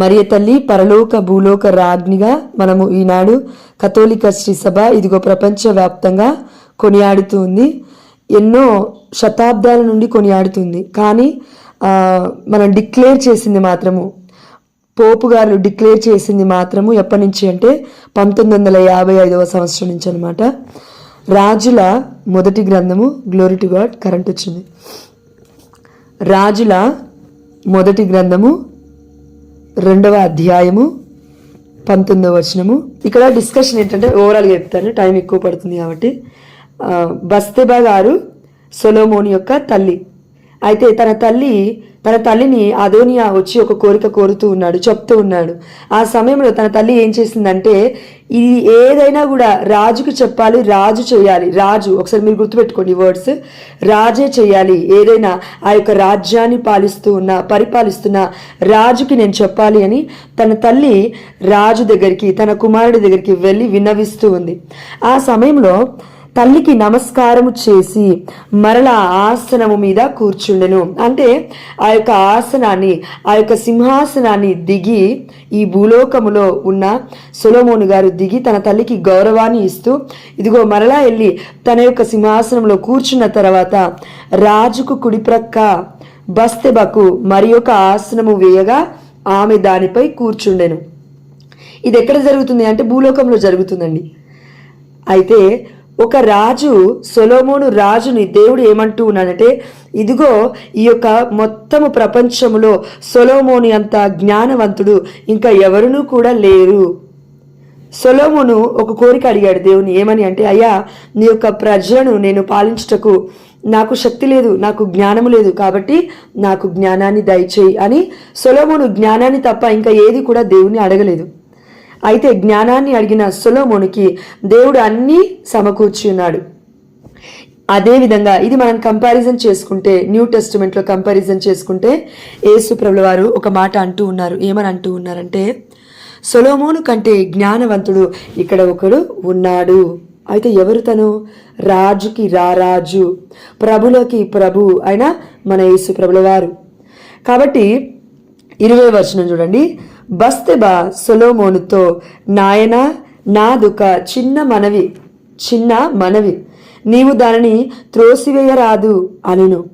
మరియ తల్లి పరలోక భూలోక రాజ్ఞిగా మనము ఈనాడు కథోలిక శ్రీ సభ ఇదిగో ప్రపంచవ్యాప్తంగా కొనియాడుతుంది ఎన్నో శతాబ్దాల నుండి కొనియాడుతుంది. కానీ మనం డిక్లేర్ చేసింది మాత్రము పోపు గారు డిక్లేర్ చేసింది మాత్రము ఎప్పటి నుంచి అంటే పంతొమ్మిది వందల యాభై ఐదవ సంవత్సరం నుంచి అనమాట రాజుల మొదటి గ్రంథము గ్లోరీ టు గాడ్ కరెంట్ వచ్చింది. రాజుల మొదటి గ్రంథము రెండవ అధ్యాయము పంతొమ్మిదవ వచనము. ఇక్కడ డిస్కషన్ ఏంటంటే ఓవరాల్గా చెప్తాను టైం ఎక్కువ పడుతుంది కాబట్టి. బస్తెబా గారు సొలోమోని యొక్క తల్లి. అయితే తన తల్లి తన తల్లిని అదోనియా వచ్చి ఒక కోరిక కోరుతూ ఉన్నాడు చెప్తూ ఉన్నాడు. ఆ సమయంలో తన తల్లి ఏం చేసిందంటే ఇది ఏదైనా కూడా రాజుకు చెప్పాలి రాజు చేయాలి రాజు ఒకసారి మీరు గుర్తుపెట్టుకోండి వర్డ్స్ రాజే చేయాలి ఏదైనా ఆ యొక్క రాజ్యాన్ని పాలిస్తూ ఉన్న పరిపాలిస్తున్న రాజుకి నేను చెప్పాలి అని తన తల్లి రాజు దగ్గరికి తన కుమారుడి దగ్గరికి వెళ్ళి విన్నవిస్తూ ఉంది. ఆ సమయంలో తల్లికి నమస్కారము చేసి మరలా ఆసనము మీద కూర్చుండెను. అంటే ఆ యొక్క ఆసనాన్ని ఆ యొక్క సింహాసనాన్ని దిగి ఈ భూలోకములో ఉన్న సొలోమోను గారు దిగి తన తల్లికి గౌరవాన్ని ఇస్తూ ఇదిగో మరలా వెళ్ళి తన యొక్క సింహాసనంలో కూర్చున్న తర్వాత రాజుకు కుడిప్రక్క బస్తెబకు మరి ఒక ఆసనము వేయగా ఆమె దానిపై కూర్చుండెను. ఇది ఎక్కడ జరుగుతుంది అంటే భూలోకంలో జరుగుతుందండి. అయితే ఒక రాజు సొలోమోను రాజుని దేవుడు ఏమంటూ ఉన్నాడంటే ఇదిగో ఈ యొక్క మొత్తము ప్రపంచములో సొలోమోని అంత జ్ఞానవంతుడు ఇంకా ఎవరునూ కూడా లేరు. సొలోమును ఒక కోరిక అడిగాడు దేవుని ఏమని అంటే అయ్యా నీ యొక్క ప్రజలను నేను పాలించుటకు నాకు శక్తి లేదు నాకు జ్ఞానము లేదు కాబట్టి నాకు జ్ఞానాన్ని దయచేయి అని సొలోమును జ్ఞానాన్ని తప్ప ఇంకా ఏది కూడా దేవుని అడగలేదు. అయితే జ్ఞానాన్ని అడిగిన సొలోమోనికి దేవుడు అన్నీ సమకూర్చి ఉన్నాడు అదేవిధంగా ఇది మనం కంపారిజన్ చేసుకుంటే న్యూ టెస్టిమెంట్లో కంపారిజన్ చేసుకుంటే యేసు ప్రభుల వారు ఒక మాట అంటూ ఉన్నారు. ఏమని అంటూ ఉన్నారంటే సొలోమోను కంటే జ్ఞానవంతుడు ఇక్కడ ఒకడు ఉన్నాడు. అయితే ఎవరు తను? రాజుకి రారాజు ప్రభులకి ప్రభు అయిన మన యేసు ప్రభుల వారు. కాబట్టి ఇరవై వచనం చూడండి. బస్తెబా సొలోమోనుతో నాయన నాదొక చిన్న మనవి చిన్న మనవి నీవు దానిని త్రోసివేయరాదు అనెను.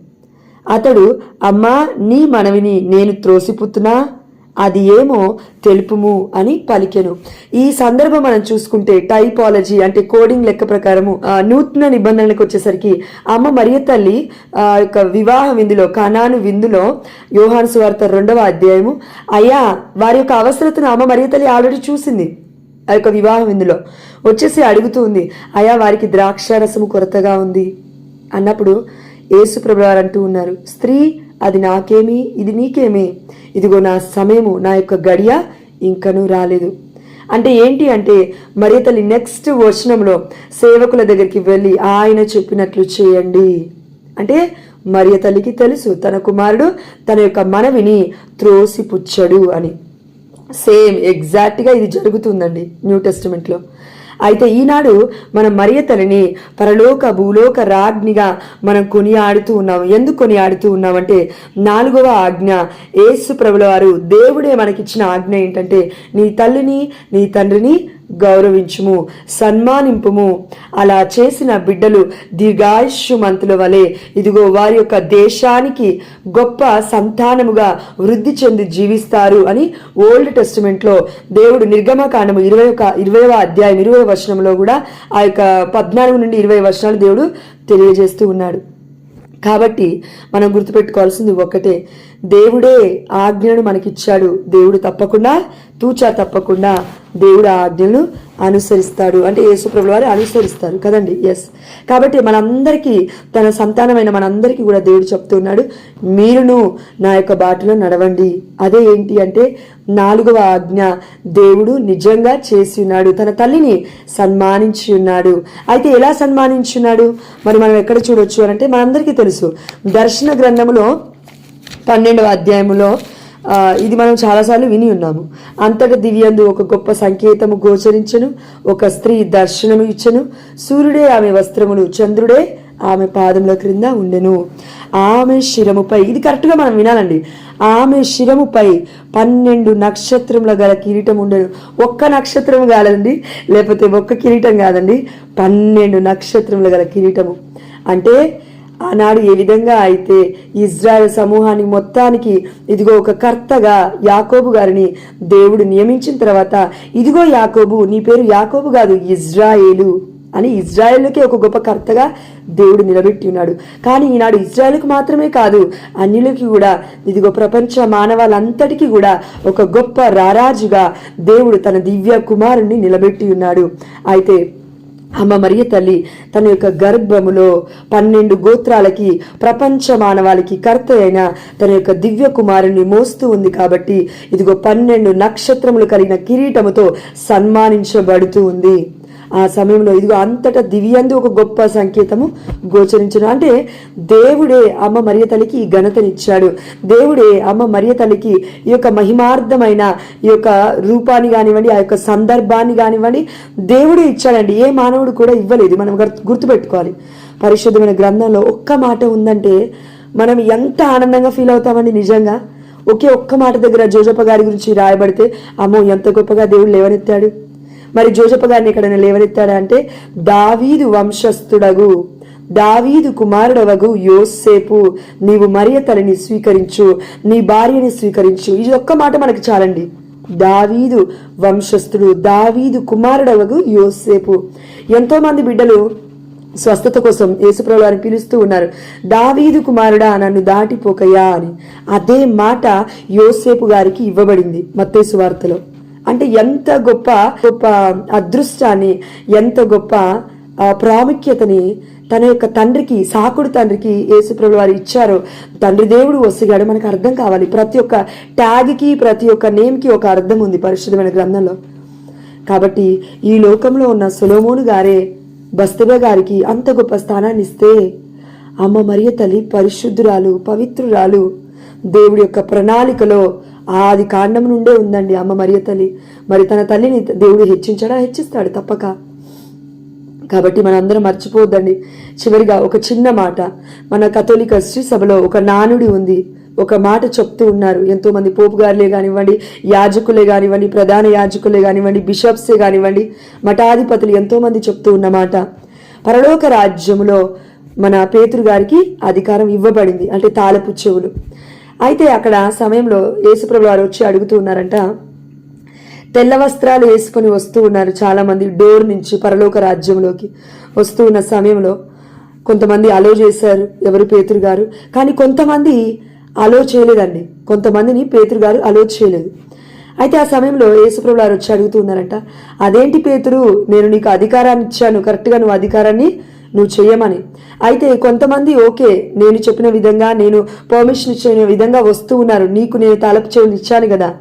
అతడు అమ్మా నీ మనవిని నేను త్రోసిపుతున్నా? అది ఏమో తెలుపుము అని పలికెను. ఈ సందర్భం మనం చూసుకుంటే టైపాలజీ అంటే కోడింగ్ లెక్క ప్రకారము నూతన నిబంధనలకు వచ్చేసరికి అమ్మ మరియ తల్లి ఆ యొక్క వివాహ విందులో కనాను విందులో యోహాను సువార్త రెండవ అధ్యాయము అయ్యా వారి యొక్క అవసరతను అమ్మ మరియ తల్లి ఆల్రెడీ చూసింది ఆ యొక్క వివాహం ఇందులో వచ్చేసి అడుగుతూ ఉంది అయా వారికి ద్రాక్ష రసము కొరతగా ఉంది. అన్నప్పుడు యేసు ప్రభు అంటూ ఉన్నారు స్త్రీ అది నాకేమి ఇది నీకేమి? ఇదిగో నా సమయము నా యొక్క గడియ ఇంకనూ రాలేదు. అంటే ఏంటి అంటే మరి తల్లి నెక్స్ట్ వచనంలో సేవకుల దగ్గరికి వెళ్ళి ఆయన చెప్పినట్లు చేయండి. అంటే మరియ తల్లికి తెలుసు తన కుమారుడు తన యొక్క మనవిని త్రోసిపుచ్చడు అని. సేమ్ ఎగ్జాక్ట్గా ఇది జరుగుతుందండి న్యూ టెస్టిమెంట్లో అయితే ఈనాడు మనం మరియ తల్లిని పరలోక భూలోక రాజ్ఞిగా మనం కొనియాడుతూ ఉన్నాం ఎందుకు కొనియాడుతూ ఉన్నామంటే నాలుగవ ఆజ్ఞ. యేసు ప్రభుల వారు దేవుడే మనకిచ్చిన ఆజ్ఞ ఏంటంటే నీ తల్లిని నీ తండ్రిని గౌరవించుము సన్మానింపుము. అలా చేసిన బిడ్డలు దీర్ఘాయుష్యమంతుల వలె ఇదిగో వారి యొక్క దేశానికి గొప్ప సంతానముగా వృద్ధి చెంది జీవిస్తారు అని ఓల్డ్ టెస్టిమెంట్లో దేవుడు నిర్గమకాండము ఇరవై ఒక ఇరవైవ అధ్యాయం ఇరవై వచనంలో కూడా ఆ యొక్క పద్నాలుగు నుండి ఇరవై వచనాలు దేవుడు తెలియజేస్తూ ఉన్నాడు. కాబట్టి మనం గుర్తుపెట్టుకోవాల్సింది ఒక్కటే. దేవుడే ఆజ్ఞను మనకిచ్చాడు. దేవుడు తప్పకుండా తూచా తప్పకుండా దేవుడు ఆ ఆజ్ఞను అనుసరిస్తాడు. అంటే యేసుప్రభుల వారు అనుసరిస్తారు కదండి? ఎస్ కాబట్టి మనందరికీ తన సంతానమైన మనందరికీ కూడా దేవుడు చెప్తున్నాడు మీరును నా యొక్క బాటలో నడవండి. అదే ఏంటి అంటే నాలుగవ ఆజ్ఞ దేవుడు నిజంగా చేసి ఉన్నాడు తన తల్లిని సన్మానించి ఉన్నాడు. అయితే ఎలా సన్మానించున్నాడు మరి మనం ఎక్కడ చూడొచ్చు అని అంటే మనందరికీ తెలుసు. దర్శన గ్రంథములో పన్నెండవ అధ్యాయములో ఇది మనం చాలాసార్లు విని ఉన్నాము. అంతట దివ్యందు ఒక గొప్ప సంకేతము గోచరించను ఒక స్త్రీ దర్శనము ఇచ్చను సూర్యుడే ఆమె వస్త్రములు చంద్రుడే ఆమె పాదముల క్రింద ఉండెను. ఆమె శిరముపై ఇది కరెక్ట్గా మనం వినాలండి. ఆమె శిరముపై పన్నెండు నక్షత్రముల గల కిరీటం ఉండను. ఒక్క నక్షత్రం కాదండి లేకపోతే ఒక్క కిరీటం కాదండి పన్నెండు నక్షత్రముల గల కిరీటము. అంటే ఆనాడు ఏ విధంగా అయితే ఇజ్రాయెల్ సమూహాన్ని మొత్తానికి ఇదిగో ఒక కర్తగా యాకోబు గారిని దేవుడు నియమించిన తర్వాత ఇదిగో యాకోబు నీ పేరు యాకోబు కాదు ఇజ్రాయేలు అని ఇజ్రాయెల్కే ఒక గొప్ప కర్తగా దేవుడు నిలబెట్టి ఉన్నాడు. కానీ ఈనాడు ఇజ్రాయెల్కు మాత్రమే కాదు అన్యులకి కూడా ఇదిగో ప్రపంచ మానవాళ్ళంతటికీ కూడా ఒక గొప్ప రారాజుగా దేవుడు తన దివ్య కుమారుణ్ణి నిలబెట్టి ఉన్నాడు. అయితే అమ్మ మరియ తల్లి తన యొక్క గర్భములో పన్నెండు గోత్రాలకి ప్రపంచ మానవాళికి కర్త అయిన తన యొక్క దివ్య కుమారుని మోస్తూ ఉంది కాబట్టి ఇదిగో పన్నెండు నక్షత్రములు కలిగిన కిరీటముతో సన్మానించబడుతూ ఉంది. ఆ సమయంలో ఇదిగో అంతటా దివ్యందు ఒక గొప్ప సంకేతము గోచరించను. అంటే దేవుడే అమ్మ మరియ తల్లికి ఈ ఘనతనిచ్చాడు దేవుడే అమ్మ మరియ తల్లికి ఈ యొక్క మహిమార్థమైన ఈ యొక్క రూపాన్ని కానివ్వండి ఆ యొక్క సందర్భాన్ని కానివ్వండి దేవుడే ఇచ్చాడండి. ఏ మానవుడు కూడా ఇవ్వలేదు. మనం గుర్తు- గుర్తుపెట్టుకోవాలి. పరిశుద్ధమైన గ్రంథంలో ఒక్క మాట ఉందంటే మనం ఎంత ఆనందంగా ఫీల్ అవుతామండి నిజంగా? ఒకే ఒక్క మాట దగ్గర జోజప్ప గారి గురించి రాయబడితే అమ్మో ఎంత గొప్పగా దేవుడు లేవనెత్తాడు. మరి జోజప్ప గారిని ఎక్కడైనా లేవనెత్తాడా అంటే దావీదు వంశస్థుడగు దావీదు కుమారుడవగు యోసేపు నీవు మరియ తలని స్వీకరించు నీ భార్యని స్వీకరించు. ఇది ఒక్క మాట మనకు చాలండి. దావీదు వంశస్థుడు దావీదు కుమారుడవగు యోసేపు. ఎంతోమంది బిడ్డలు స్వస్థత కోసం యేసుప్రభు వారిని పిలుస్తూ ఉన్నారు. దావీదు కుమారుడా నన్ను దాటిపోకయ్యా అని. అదే మాట యోసేపు గారికి ఇవ్వబడింది మత్తేసు వార్తలో. అంటే ఎంత గొప్ప గొప్ప అదృష్టాన్ని ఎంత గొప్ప ప్రాముఖ్యతని తన యొక్క తండ్రికి సాకుడు తండ్రికి యేసుప్రభు వారు ఇచ్చారు తండ్రి దేవుడు వసిగాడు మనకు అర్థం కావాలి. ప్రతి ఒక్క ట్యాగ్కి ప్రతి ఒక్క నేమ్కి ఒక అర్థం ఉంది పరిశుద్ధమైన గ్రంథంలో. కాబట్టి ఈ లోకంలో ఉన్న సులోమోను గారే బస్తబ గారికి అంత గొప్ప స్థానాన్ని ఇస్తే అమ్మ మరియ తల్లి పరిశుద్ధురాలు పవిత్రురాలు దేవుడి యొక్క ప్రణాళికలో ఆది కాండం నుండే ఉందండి అమ్మ మరియ తల్లి. మరి తన తల్లిని దేవుడు హెచ్చించడా? హెచ్చిస్తాడు తప్పక. కాబట్టి మనందరం మర్చిపోవద్దండి. చివరిగా ఒక చిన్న మాట. మన కథోలిక శ్రీ సభలో ఒక నానుడి ఉంది. ఒక మాట చెప్తూ ఉన్నారు. ఎంతోమంది పోపుగారులే పోపు గారులే కానివ్వండి యాజకులే కానివ్వండి ప్రధాన యాజకులే కానివ్వండి బిషప్సే కానివ్వండి మఠాధిపతులు ఎంతోమంది చెప్తూ ఉన్న మాట. పరలోక రాజ్యములో మన పేతురు గారికి అధికారం ఇవ్వబడింది. అంటే తాళపు చెవులు. అయితే అక్కడ సమయంలో యేసుప్రభు వారు వచ్చి అడుగుతూ ఉన్నారంట తెల్ల వస్త్రాలు వేసుకొని వస్తూ ఉన్నారు చాలామంది డోర్ నుంచి పరలోక రాజ్యంలోకి వస్తూ ఉన్న సమయంలో. కొంతమంది అలో చేశారు ఎవరు? పేతురు గారు. కానీ కొంతమంది అలో చేయలేదండి. కొంతమందిని పేతురు గారు అలో చేయలేదు. అయితే ఆ సమయంలో యేసుప్రభు గారు వచ్చి అడుగుతూ ఉన్నారంట అదేంటి పేతురు? నేను నీకు అధికారాన్ని ఇచ్చాను. కరెక్ట్గా నువ్వు అధికారాన్ని నువ్వు చేయమని అయితే కొంతమంది ఓకే నేను చెప్పిన విధంగా నేను పర్మిషన్ ఇచ్చిన విధంగా వస్తూ ఉన్నారు. నీకు నేను తలపు చెవులు ఇచ్చాను కదా.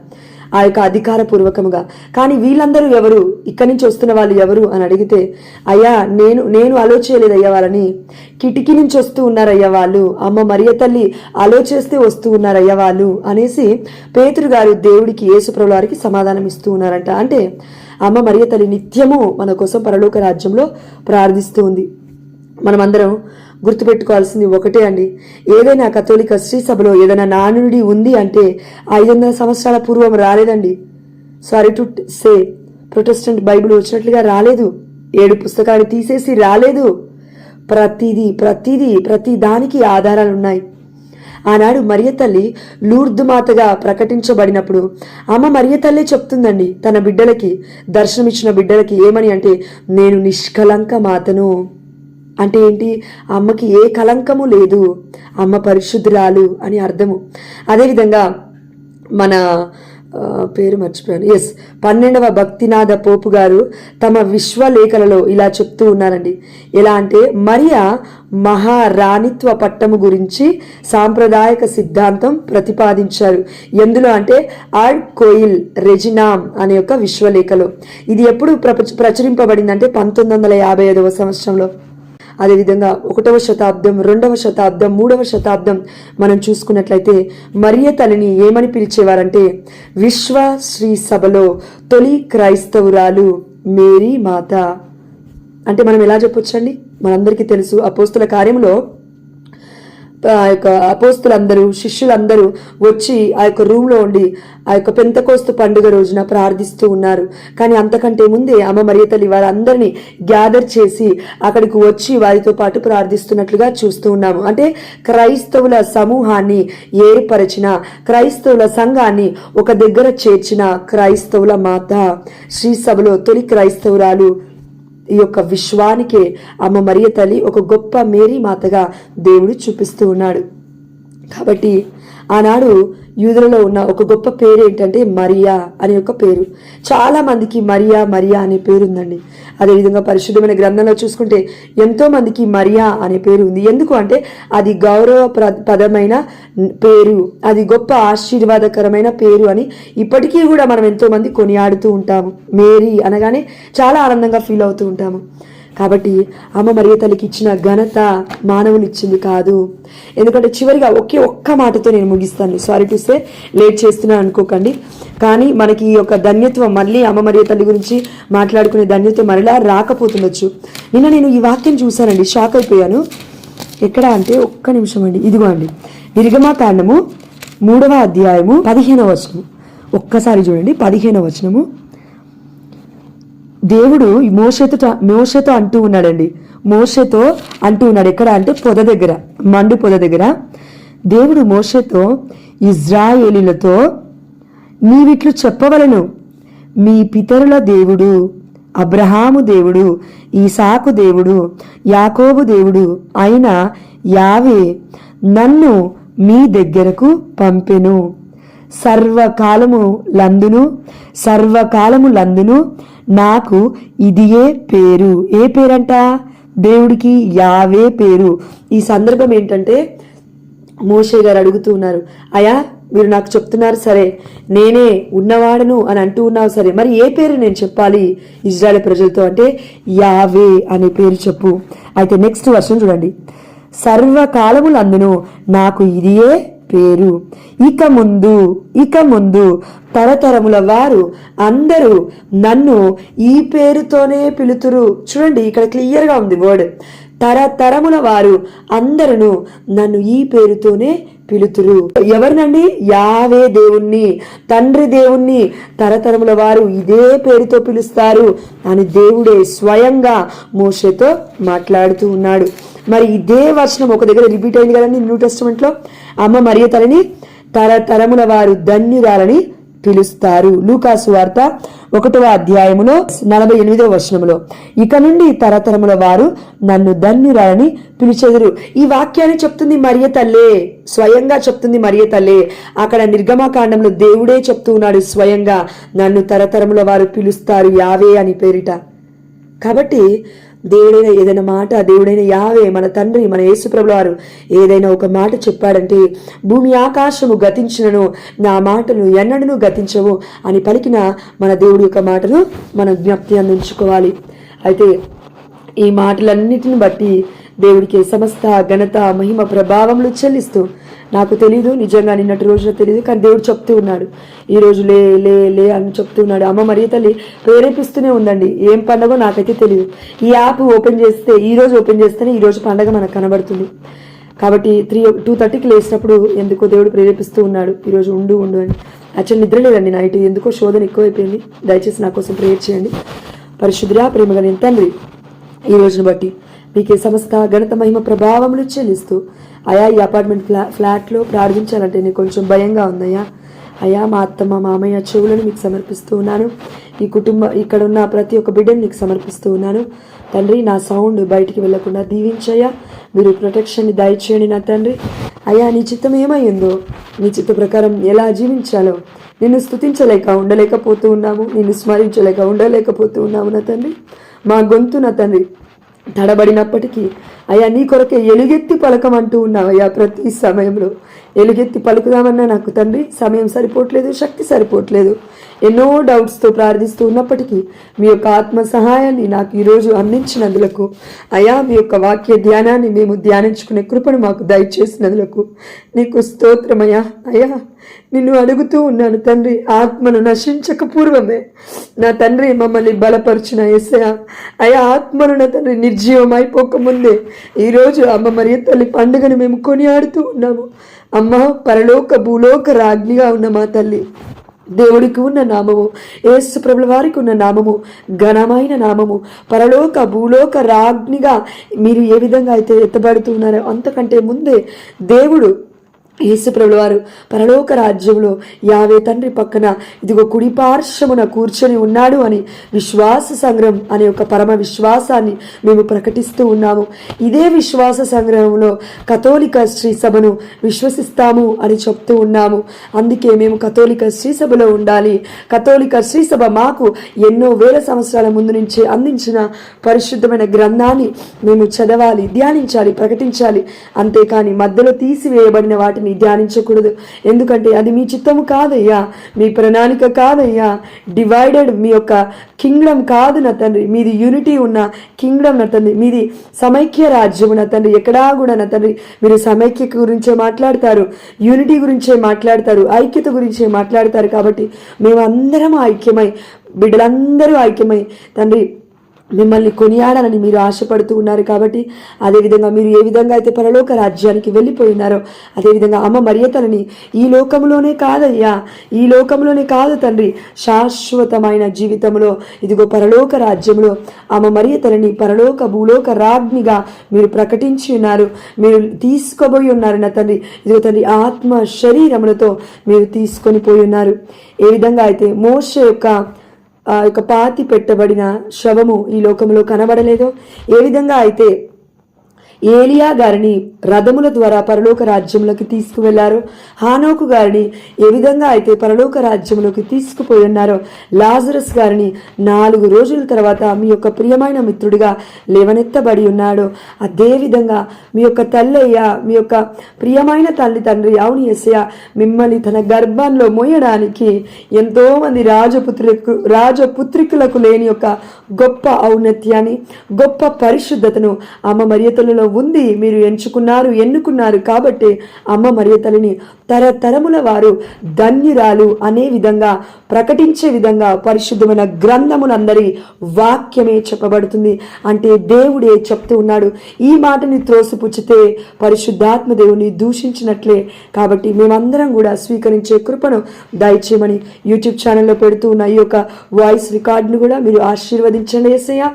ఆ యొక్క అధికారపూర్వకముగా. కానీ వీళ్ళందరూ ఎవరు? ఇక్కడి నుంచి వస్తున్న వాళ్ళు ఎవరు? అని అడిగితే అయ్యా నేను నేను ఆలోచించలేదు అయ్యా వాళ్ళని. కిటికీ నుంచి వస్తూ ఉన్నారయ్యా వాళ్ళు. అమ్మ మరియ తల్లి ఆలోచిస్తే వస్తూ ఉన్నారయ్యా వాళ్ళు అనేసి పేతురు గారు దేవుడికి యేసుప్రభు వారికి సమాధానం ఇస్తూ ఉన్నారంట. అంటే అమ్మ మరియ తల్లి నిత్యము మన కోసం పరలోక రాజ్యంలో ప్రార్థిస్తూ ఉంది. మనమందరం గుర్తుపెట్టుకోవాల్సింది ఒకటే అండి. ఏదైనా కథోలిక శ్రీ సభలో ఏదైనా నానుడి ఉంది అంటే ఐదు వందల సంవత్సరాల పూర్వం రాలేదండి. Sorry to say Protestant Bible వచ్చినట్లుగా రాలేదు. ఏడు పుస్తకాలు తీసేసి రాలేదు. ప్రతిదీ ప్రతిదీ ప్రతి దానికి ఆధారాలు ఉన్నాయి. ఆనాడు మరియ తల్లి లూర్దు మాతగా ప్రకటించబడినప్పుడు అమ్మ మరియ తల్లే చెప్తుందండి తన బిడ్డలకి దర్శనమిచ్చిన బిడ్డలకి ఏమని అంటే నేను నిష్కలంక మాతను. అంటే ఏంటి? అమ్మకి ఏ కలంకము లేదు. అమ్మ పరిశుద్ధురాలు అని అర్థము. అదేవిధంగా మన పేరు మర్చిపోయాను. ఎస్ పన్నెండవ భక్తినాథ పోపు గారు తమ విశ్వలేఖలలో ఇలా చెప్తూ ఉన్నారండి. ఎలా అంటే మరియా మహారాణిత్వ పట్టము గురించి సాంప్రదాయక సిద్ధాంతం ప్రతిపాదించారు. ఎందులో అంటే ఆల్ కోయిల్ రెజినామ్ అనే యొక్క విశ్వలేఖలో. ఇది ఎప్పుడు ప్రప- ప్రచురింపబడిందంటే పంతొమ్మిది వందల యాభై ఐదవ సంవత్సరంలో. అదేవిధంగా ఒకటవ శతాబ్దం రెండవ శతాబ్దం మూడవ శతాబ్దం మనం చూసుకున్నట్లయితే మరియ తల్లిని ఏమని పిలిచేవారంటే విశ్వ శ్రీ సభలో తొలి క్రైస్తవురాలు మేరీ మాత. అంటే మనం ఎలా చెప్పొచ్చండి? మనందరికీ తెలుసు అపోస్తుల కార్యంలో ఆ యొక్క అపోస్తులందరూ శిష్యులందరూ వచ్చి ఆ యొక్క రూమ్లో ఉండి ఆ యొక్క పెంతకోస్తు పండుగ రోజున ప్రార్థిస్తూ ఉన్నారు. కానీ అంతకంటే ముందే అమ్మ మరియ తల్లి వారందరినీ గ్యాదర్ చేసి అక్కడికి వచ్చి వారితో పాటు ప్రార్థిస్తున్నట్లుగా చూస్తూ ఉన్నాము. అంటే క్రైస్తవుల సమూహాన్ని ఏర్పరిచిన క్రైస్తవుల సంఘాన్ని ఒక దగ్గర చేర్చిన క్రైస్తవుల మాత శ్రీ సభలో తొలి క్రైస్తవురాలు ఈ యొక్క విశ్వానికే అమ్మ మరియ తల్లి ఒక గొప్ప మేరీ మాతగా దేవుడు చూపిస్తూ ఉన్నాడు. కాబట్టి ఆనాడు యూదులలో ఉన్న ఒక గొప్ప పేరు ఏంటంటే మరియా అనే ఒక పేరు. చాలా మందికి మరియా మరియా అనే పేరు ఉందండి. అదేవిధంగా పరిశుద్ధమైన గ్రంథంలో చూసుకుంటే ఎంతో మందికి మరియా అనే పేరు ఉంది. ఎందుకు అంటే అది గౌరవ ప్ర- పదమైన పేరు అది గొప్ప ఆశీర్వాదకరమైన పేరు అని ఇప్పటికీ కూడా మనం ఎంతో మంది కొనియాడుతూ ఉంటాము. మేరీ అనగానే చాలా ఆనందంగా ఫీల్ అవుతూ ఉంటాము. కాబట్టి అమ్మ మరియ తల్లికి ఇచ్చిన ఘనత మానవునిచ్చింది కాదు. ఎందుకంటే చివరిగా ఒకే ఒక్క మాటతో నేను ముగిస్తాను. సారీ టు సే లేట్ చేస్తున్నాను అనుకోకండి. కానీ మనకి ఈ యొక్క ధన్యత్వం మళ్ళీ అమ్మ మరియ తల్లి గురించి మాట్లాడుకునే ధన్యత్వం మరలా రాకపోతుండొచ్చు. నిన్న నేను ఈ వాక్యం చూశానండి షాక్ అయిపోయాను. ఎక్కడ అంటే ఒక్క నిమిషం అండి. ఇదిగో అండి. నిర్గమాకాండము మూడవ అధ్యాయము పదిహేనవ వచనము. ఒక్కసారి చూడండి పదిహేనవ వచనము. దేవుడు ఈ మోషతో మోషతో అంటూ ఉన్నాడండి. మోషతో అంటూ ఉన్నాడు. ఎక్కడ? అంటే పొద దగ్గర మండు పొద దగ్గర. దేవుడు మోషతో ఇజ్రాయేలీలతో నీవిట్లు చెప్పవలను. మీ పితరుల దేవుడు అబ్రహాము దేవుడు ఈసాకు దేవుడు యాకోబు దేవుడు అయిన యావే నన్ను మీ దగ్గరకు పంపెను. సర్వకాలము లందును సర్వకాలము లందును నాకు ఇదియే పేరు. ఏ పేరంట? దేవుడికి యావే పేరు. ఈ సందర్భం ఏంటంటే మోషే గారు అడుగుతూ ఉన్నారు అయా మీరు నాకు చెప్తున్నారు సరే నేనే ఉన్నవాడను అని అంటూ ఉన్నావు సరే మరి ఏ పేరు నేను చెప్పాలి ఇజ్రాయెల్ ప్రజలతో? అంటే యావే అనే పేరు చెప్పు. అయితే నెక్స్ట్ వర్షం చూడండి. సర్వకాలములందును నాకు ఇదియే పేరు ఇక ముందు ఇక ముందు తరతరముల వారు అందరూ నన్ను ఈ పేరుతోనే పిలుతురు. చూడండి ఇక్కడ క్లియర్గా ఉంది వర్డ్. తరతరముల వారు అందరూ నన్ను ఈ పేరుతోనే పిలుతురు. ఎవరినండి? యావే దేవుణ్ణి. తండ్రి దేవుణ్ణి. తరతరముల వారు ఇదే పేరుతో పిలుస్తారు. అని దేవుడే స్వయంగా మోషతో మాట్లాడుతూ ఉన్నాడు. మరి ఇదే వచనం ఒక దగ్గర రిపీట్ అయింది కదండి న్యూ టెస్టిమెంట్లో అమ్మ మరియ తలని తరతరముల వారు ధన్యురాలని పిలుస్తారు. లూకాసు వార్త ఒకటవ అధ్యాయములో నలభై ఎనిమిదవ వర్షములో ఇక నుండి తరతరముల వారు నన్ను ధన్యురాలని పిలిచెదరు. ఈ వాక్యాన్ని చెప్తుంది మరియ తల్లే. స్వయంగా చెప్తుంది మరియ తల్లే. అక్కడ నిర్గమాకాండంలో దేవుడే చెప్తూ ఉన్నాడు స్వయంగా. నన్ను తరతరముల వారు పిలుస్తారు యావే అని పేరిట. కాబట్టి దేవుడైన ఏదైనా మాట దేవుడైన యావే మన తండ్రి మన యేసుప్రభుల వారు ఏదైనా ఒక మాట చెప్పాడంటే భూమి ఆకాశము గతించినను నా మాటలు ఎన్నడను గతించవు అని పలికిన మన దేవుడి యొక్క మాటను మనం జ్ఞప్తి అందించుకోవాలి. అయితే ఈ మాటలన్నిటిని బట్టి దేవుడికి సమస్త ఘనత మహిమ ప్రభావములు చెల్లిస్తూ నాకు తెలీదు నిజంగా నిన్నటి రోజున తెలియదు కానీ దేవుడు చెప్తూ ఉన్నాడు. ఈ రోజు లే లే లే అని చెప్తూ ఉన్నాడు. అమ్మ మరియ తల్లి ప్రేరేపిస్తూనే ఉందండి. ఏం పండగో నాకైతే తెలియదు ఈ యాప్ ఓపెన్ చేస్తే ఈ రోజు ఓపెన్ చేస్తేనే ఈ రోజు పండగ మనకు కనబడుతుంది. కాబట్టి త్రీ టూ థర్టీకి లేచినప్పుడు ఎందుకో దేవుడు ప్రేరేపిస్తూ ఉన్నాడు. ఈరోజు ఉండు ఉండు అని. యాక్చువల్ నిద్ర లేదండి నైట్. ఎందుకో శోధన ఎక్కువైపోయింది. దయచేసి నా కోసం ప్రేయర్ చేయండి. పరిశుద్ధురా ప్రేమగా నేను తండ్రి ఈ రోజును బట్టి మీకే సమస్త గణత మహిమ ప్రభావములు చెల్లిస్తూ అయా ఈ అపార్ట్మెంట్ ఫ్లా ఫ్లాట్లో ప్రార్థించాలంటే నేను కొంచెం భయంగా ఉందయ్యా. అయ్యా మా అత్తమ్మ మామయ్య చెవులను మీకు సమర్పిస్తూ ఉన్నాను. ఈ కుటుంబ ఇక్కడ ఉన్న ప్రతి ఒక్క బిడ్డను నీకు సమర్పిస్తూ ఉన్నాను. తండ్రి నా సౌండ్ బయటికి వెళ్ళకుండా దీవించయ్యా. మీరు ప్రొటెక్షన్ని దయచేయండి నా తండ్రి. అయ్యా నీ చిత్తం ఏమైందో నీ చిత్త ప్రకారం ఎలా జీవించాలో నిన్ను స్తుతించలేక ఉండలేకపోతూ ఉన్నాము. నిన్ను స్మరించలేక ఉండలేకపోతూ ఉన్నాము నా తండ్రి. మా గొంతు నా తండ్రి. తడబడినప్పటికీ అయ్యా నీ కొరకే ఎలుగెత్తి పలకమంటూ ఉన్నావయ్యా ప్రతి సమయంలో. ఎలుగెత్తి పలుకుదామన్నా నాకు తండ్రి సమయం సరిపోవట్లేదు శక్తి సరిపోవట్లేదు. ఎన్నో డౌట్స్తో ప్రార్థిస్తూ ఉన్నప్పటికీ మీ యొక్క ఆత్మ సహాయాన్ని నాకు ఈరోజు అందించినందులకు అయా మీ యొక్క వాక్య ధ్యానాన్ని మేము ధ్యానించుకునే కృపను మాకు దయచేసినందులకు నీకు స్తోత్రమయ్యా. అయ్యా నిన్ను అడుగుతూ ఉన్నాను తండ్రి ఆత్మను నశించక పూర్వమే నా తండ్రి మమ్మల్ని బలపరిచిన ఎసయ అయా ఆత్మను నా తండ్రి నిర్జీవం అయిపోకముందే ఈరోజు అమ్మ మరియు తల్లి పండుగను మేము కొనియాడుతూ ఉన్నాము. అమ్మ పరలోక భూలోక రాజ్ఞిగా ఉన్న మా తల్లి దేవుడికి ఉన్న నామము యేసు ప్రభుల వారికి ఉన్న నామము ఘనమైన నామము పరలోక భూలోక రాజ్ఞిగా మీరు ఏ విధంగా అయితే ఎత్తబడుతున్నారో అంతకంటే ముందే దేవుడు యేసుప్రభుల వారు పరలోక రాజ్యంలో యావే తండ్రి పక్కన ఇదిగో కుడి పార్శ్వమున కూర్చొని ఉన్నాడు అని విశ్వాస సంగ్రహం అనే ఒక పరమ విశ్వాసాన్ని మేము ప్రకటిస్తూ ఉన్నాము. ఇదే విశ్వాస సంగ్రహంలో కథోలిక శ్రీ సభను విశ్వసిస్తాము అని చెప్తూ ఉన్నాము. అందుకే మేము కథోలిక శ్రీ సభలో ఉండాలి. కథోలిక శ్రీ సభ మాకు ఎన్నో వేల సంవత్సరాల ముందు నుంచే అందించిన పరిశుద్ధమైన గ్రంథాన్ని మేము చదవాలి ధ్యానించాలి ప్రకటించాలి. అంతేకాని మధ్యలో తీసివేయబడిన వాటిని ధ్యానించకూడదు. ఎందుకంటే అది మీ చిత్తము కాదయ్యా మీ ప్రణాళిక కాదయ్యా. డివైడెడ్ మీ యొక్క కింగ్డమ్ కాదు నా తండ్రి మీది యూనిటీ ఉన్న కింగ్డమ్ నా తండ్రి మీది సమైక్య రాజ్యము నా తండ్రి ఎక్కడా కూడా నా తండ్రి. మీరు సమైక్య గురించే మాట్లాడతారు యూనిటీ గురించే మాట్లాడతారు ఐక్యత గురించే మాట్లాడతారు కాబట్టి మేమందరం ఐక్యమై బిడ్డలందరూ ఐక్యమై తండ్రి మిమ్మల్ని కొనియాడాలని మీరు ఆశపడుతూ ఉన్నారు కాబట్టి అదేవిధంగా మీరు ఏ విధంగా అయితే పరలోక రాజ్యానికి వెళ్ళిపోయినారో అదేవిధంగా అమ్మ మరియతలని ఈ లోకంలోనే కాదయ్యా ఈ లోకంలోనే కాదు తండ్రి శాశ్వతమైన జీవితంలో ఇదిగో పరలోక రాజ్యంలో అమ్మ మరియతలని పరలోక భూలోక రాజ్ఞిగా మీరు ప్రకటించి ఉన్నారు మీరు తీసుకోబోయి ఉన్నారు నా తండ్రి ఇదిగో తండ్రి ఆత్మ శరీరములతో మీరు తీసుకొని పోయి ఉన్నారు. ఏ విధంగా అయితే మోష యొక్క ఆ యొక్క పాతి పెట్టబడిన శవము ఈ లోకంలో కనబడలేదో? ఏ విధంగా అయితే ఏలియా గారిని రథముల ద్వారా పరలోక రాజ్యంలోకి తీసుకువెళ్ళారు. హానోకు గారిని ఏ విధంగా అయితే పరలోక రాజ్యంలోకి తీసుకుపోయి ఉన్నారో లాజరస్ గారిని నాలుగు రోజుల తర్వాత మీ యొక్క ప్రియమైన మిత్రుడిగా లేవనెత్తబడి ఉన్నాడో. అదేవిధంగా మీ యొక్క తల్లయ్య మీ యొక్క ప్రియమైన తల్లి తండ్రి అవును ఎస్య మిమ్మల్ని తన గర్భంలో మోయడానికి ఎంతోమంది రాజపుత్రికు రాజపుత్రులకు రాజపుత్రికులకు లేని యొక్క గొప్ప ఔన్నత్యాన్ని గొప్ప పరిశుద్ధతను అమ్మ మరియతలలో ఉంది. మీరు ఎంచుకున్నారు ఎన్నుకున్నారు కాబట్టి అమ్మ మరియతలని తరతరముల వారు ధన్యురాలు అనే విధంగా ప్రకటించే విధంగా పరిశుద్ధమైన గ్రంథములందరి వాక్యమే చెప్పబడుతుంది. అంటే దేవుడే చెప్తూ ఉన్నాడు ఈ మాటని త్రోసిపుచ్చితే పరిశుద్ధాత్మ దేవుని దూషించినట్లే. కాబట్టి మేమందరం కూడా స్వీకరించే కృపను దయచేయమని యూట్యూబ్ ఛానల్లో పెడుతూ ఉన్న ఈ యొక్క వాయిస్ రికార్డును కూడా మీరు ఆశీర్వదించండి ఏసయ్యా.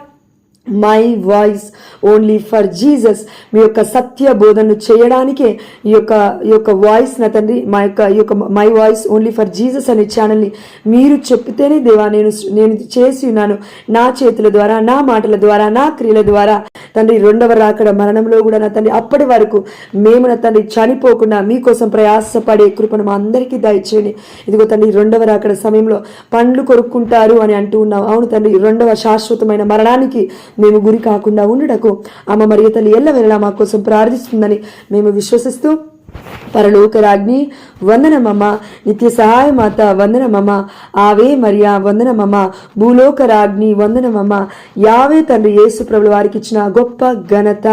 My voice only for Jesus మీ యొక్క సత్య బోధనను చేయడానికే ఈ యొక్క ఈ యొక్క వాయిస్ నా తండ్రి మా యొక్క ఈ యొక్క my voice only for Jesus అనే ఛానల్ని మీరు చెప్తేనే దేవా నేను నేను చేసి ఉన్నాను. నా చేతుల ద్వారా నా మాటల ద్వారా నా క్రియల ద్వారా తండ్రి రెండవ రాకడ మరణంలో కూడా నా తండ్రి అప్పటి వరకు మేము నా తండ్రి చనిపోకుండా మీకోసం ప్రయాసపడే కృపను మా అందరికీ దయచేయండి. ఇదిగో తండ్రి రెండవ రాకడ సమయంలో పండ్లు కొరుక్కుంటారు అని అంటూ ఉన్నాం. అవును తండ్రి రెండవ శాశ్వతమైన మరణానికి మేము గురి కాకుండా ఉండుటకు. అమ్మ మరియు తల్లి ఎల్ల వేళలా మా కోసం ప్రార్థిస్తుందని మేము విశ్వసిస్తూ పరలోక రాజ్ఞి వందనమమ్మ నిత్య సహాయ మాత వందనమమ్మ ఆవే మరియా వందనమమ్మ భూలోక రాజ్ఞి వందనమమ్మ యావే తండ్రి యేసు ప్రభుల వారికి ఇచ్చిన గొప్ప ఘనత.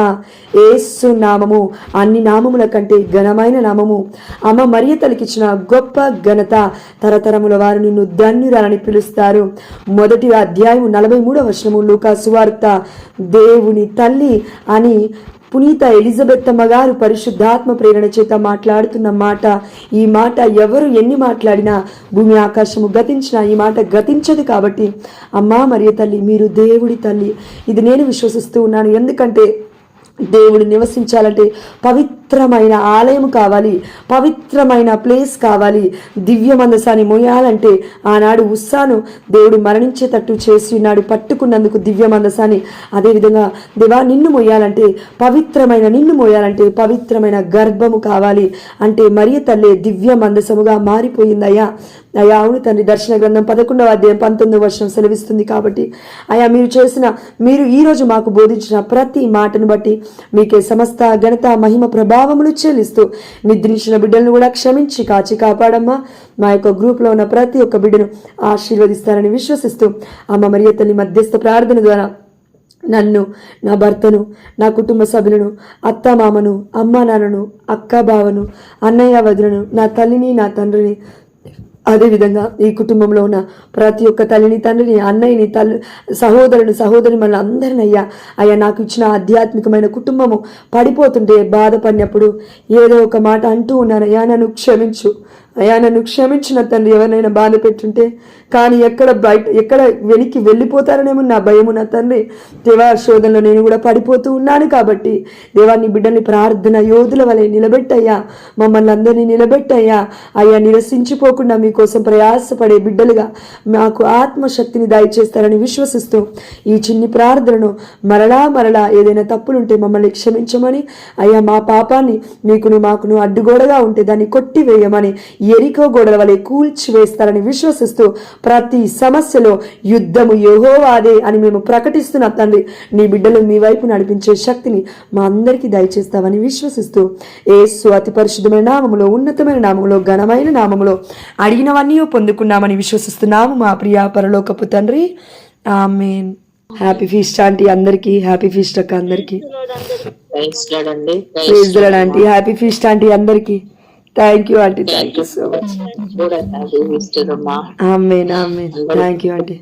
ఏసు నామము అన్ని నామముల కంటే ఘనమైన నామము. అమ్మ మరియ తలకిచ్చిన గొప్ప ఘనత. తరతరముల వారు నిన్ను ధన్యురాలని పిలుస్తారు. మొదటి అధ్యాయం నలభై మూడవ వచనము లూకా సువార్త దేవుని తల్లి అని పునీత ఎలిజబెత్ అమ్మగారు పరిశుద్ధాత్మ ప్రేరణ చేత మాట్లాడుతున్న మాట. ఈ మాట ఎవరు ఎన్ని మాట్లాడినా భూమి ఆకాశము గతించినా ఈ మాట గతించదు కాబట్టి అమ్మా మరియు తల్లి మీరు దేవుడి తల్లి. ఇది నేను విశ్వసిస్తూ ఉన్నాను. ఎందుకంటే దేవుడు నివసించాలంటే పవిత్రమైన ఆలయం కావాలి పవిత్రమైన ప్లేస్ కావాలి. దివ్య మందసాన్ని మోయాలంటే ఆనాడు ఉస్సాను దేవుడు మరణించేటట్టు చేసి ఉన్నాడు. పట్టుకున్నందుకు దివ్య మందసాన్ని. అదేవిధంగా దేవా నిన్ను మోయాలంటే పవిత్రమైన నిన్ను మోయాలంటే పవిత్రమైన గర్భము కావాలి. అంటే మరియ తల్లి దివ్య మందసముగా మారిపోయిందయ్యా. అయా అవును తండ్రి దర్శన గ్రంథం పదకొండవ అధ్యాయం పంతొమ్మిదవ వర్షం సెలవిస్తుంది కాబట్టి అయా మీరు చేసిన మీరు ఈ రోజు మాకు బోధించిన ప్రతి మాటను బట్టి మీకే సమస్త ఘనత మహిమ ప్రభావములు చెల్లిస్తూ నిద్రించిన బిడ్డలను కూడా క్షమించి కాచి కాపాడమ్మా. మా యొక్క గ్రూప్లో ఉన్న ప్రతి ఒక్క బిడ్డను ఆశీర్వదిస్తారని విశ్వసిస్తూ అమ్మ మరియ తల్లి మధ్యస్థ ప్రార్థన ద్వారా నన్ను నా భర్తను నా కుటుంబ సభ్యులను అత్త మామను అమ్మ నాన్నను అక్క బావను అన్నయ్య వదిలను నా తల్లిని నా తండ్రిని అదేవిధంగా ఈ కుటుంబంలో ఉన్న ప్రతి ఒక్క తల్లిని తండ్రిని అన్నయ్యని తల్లి సహోదరుని సహోదరి మన అందరిని అయ్యా అయ్యా నాకు ఇచ్చిన ఆధ్యాత్మికమైన కుటుంబము పడిపోతుంటే బాధపడినప్పుడు ఏదో ఒక మాట అంటూ ఉన్నానయ్యా నన్ను క్షమించు. అయ్యా నన్ను క్షమించిన తండ్రి ఎవరినైనా బాధ పెట్టుంటే కానీ ఎక్కడ బయట ఎక్కడ వెనక్కి వెళ్ళిపోతారనేమో నా భయము నా తండ్రి. దేవా శోధనలో నేను కూడా పడిపోతూ ఉన్నాను కాబట్టి దేవా నీ బిడ్డని ప్రార్థన యోధుల వలె నిలబెట్టయ్యా. మమ్మల్ని అందరినీ నిలబెట్టయ్యా. అయ్యా నిరసించిపోకుండా మీకోసం ప్రయాసపడే బిడ్డలుగా మాకు ఆత్మశక్తిని దయచేస్తారని విశ్వసిస్తూ ఈ చిన్ని ప్రార్థనను మరలా మరలా ఏదైనా తప్పులుంటే మమ్మల్ని క్షమించమని అయ్యా మా పాపాన్ని మీకును మాకును అడ్డుగోడగా ఉంటే దాన్ని కొట్టివేయమని ఎరికో గోడల వలె కూల్చివేస్తారని విశ్వసిస్తూ ప్రతి సమస్యలో యుద్ధము యెహోవాదే అని మేము ప్రకటిస్తున్నాం తండ్రి నీ బిడ్డలు మీ వైపు నడిపించే శక్తిని మా అందరికీ దయచేస్తామని విశ్వసిస్తూ ఏసు అతి పరిశుద్ధమైన నామములో ఉన్నతమైన నామములో ఘనమైన నామములో అడిగినవన్నీ పొందుకున్నామని విశ్వసిస్తున్నాము మా ప్రియ పరలోకపు తండ్రి. ఆమెన్. హ్యాపీ ఫీస్ట్ ఆంటీ అందరికీ హ్యాపీ ఫీస్ట్ అక్క అందరికీ. హ్యాపీ ఫీస్ట్ ఆంటీ అందరికీ. Thank you aunty thank you so much కూడా హ్యాపీ ఈస్టర్ అమ్మా amen amen thank you aunty